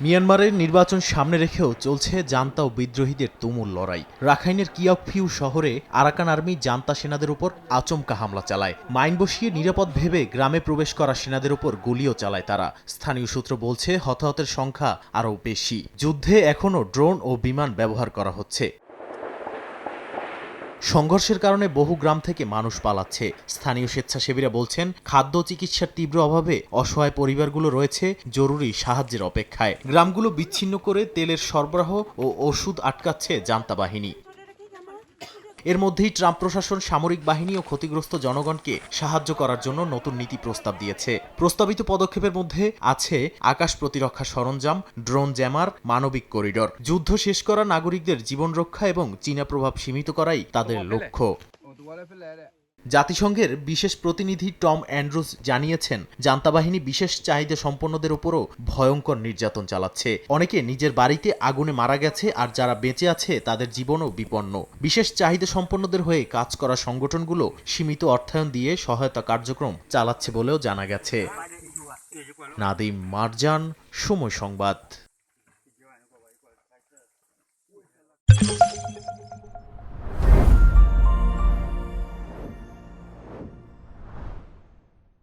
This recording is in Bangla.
মিয়ানমারের নির্বাচন সামনে রেখেও চলছে জান্তা ও বিদ্রোহীদের তুমুল লড়াই। রাখাইনের কিয়াকফিউ শহরে আরাকান আর্মি জান্তা সেনাদের উপর আচমকা হামলা চালায়। মাইন বসিয়ে নিরাপদ ভেবে গ্রামে প্রবেশ করা সেনাদের উপর গুলিও চালায় তারা। স্থানীয় সূত্র বলছে, হতাহতের সংখ্যা আরও বেশি। যুদ্ধে এখনও ড্রোন ও বিমান ব্যবহার করা হচ্ছে। সংঘর্ষের কারণে বহু গ্রাম থেকে মানুষ পালাচ্ছে। স্থানীয় স্বেচ্ছাসেবীরা বলছেন, খাদ্য চিকিৎসার তীব্র অভাবে অসহায় পরিবারগুলো রয়েছে, জরুরি সাহায্যের অপেক্ষায়। গ্রামগুলো বিচ্ছিন্ন করে তেলের সরবরাহ ও ওষুধ আটকাচ্ছে জান্তা বাহিনী। এর মধ্যেই ট্রাম্প প্রশাসন সামরিক বাহিনী ও ক্ষতিগ্রস্ত জনগণকে সাহায্য করার জন্য নতুন নীতি প্রস্তাব দিয়েছে। প্রস্তাবিত পদক্ষেপের মধ্যে আছে আকাশ প্রতিরক্ষা সরঞ্জাম ড্রোন জ্যামার মানবিক করিডর। যুদ্ধ শেষ করা নাগরিকদের জীবন রক্ষা এবং চীনা প্রভাব সীমিত করাই তাদের লক্ষ্য। জাতিসংঘের বিশেষ প্রতিনিধি টম অ্যান্ড্রুজ জানিয়েছেন জান্তা বাহিনী বিশেষ চাহিদা সম্পন্নদের উপরও ভয়ঙ্কর নির্যাতন চালাচ্ছে। অনেকে নিজের বাড়িতে আগুনে মারা গেছে আর যারা বেঁচে আছে তাদের জীবনও বিপন্ন। বিশেষ চাহিদা সম্পন্নদের হয়ে কাজ করা সংগঠনগুলো সীমিত অর্থায়ন দিয়ে সহায়তা কার্যক্রম চালাচ্ছে বলেও জানা গেছে। নাদিম মারজান, সময় সংবাদ।